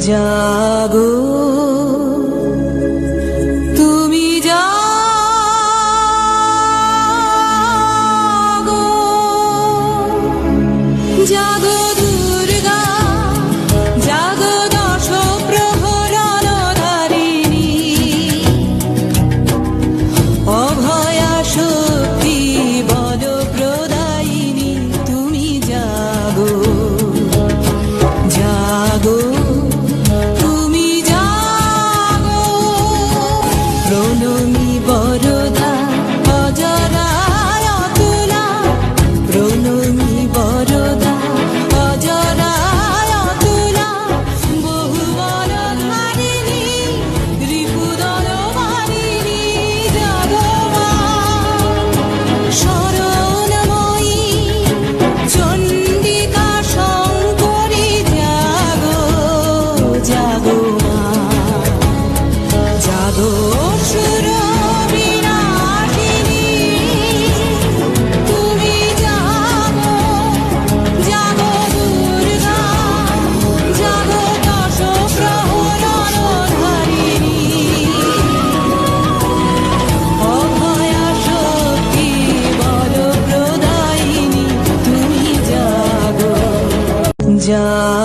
জাগো। তুমি জাগো। জাগো। जा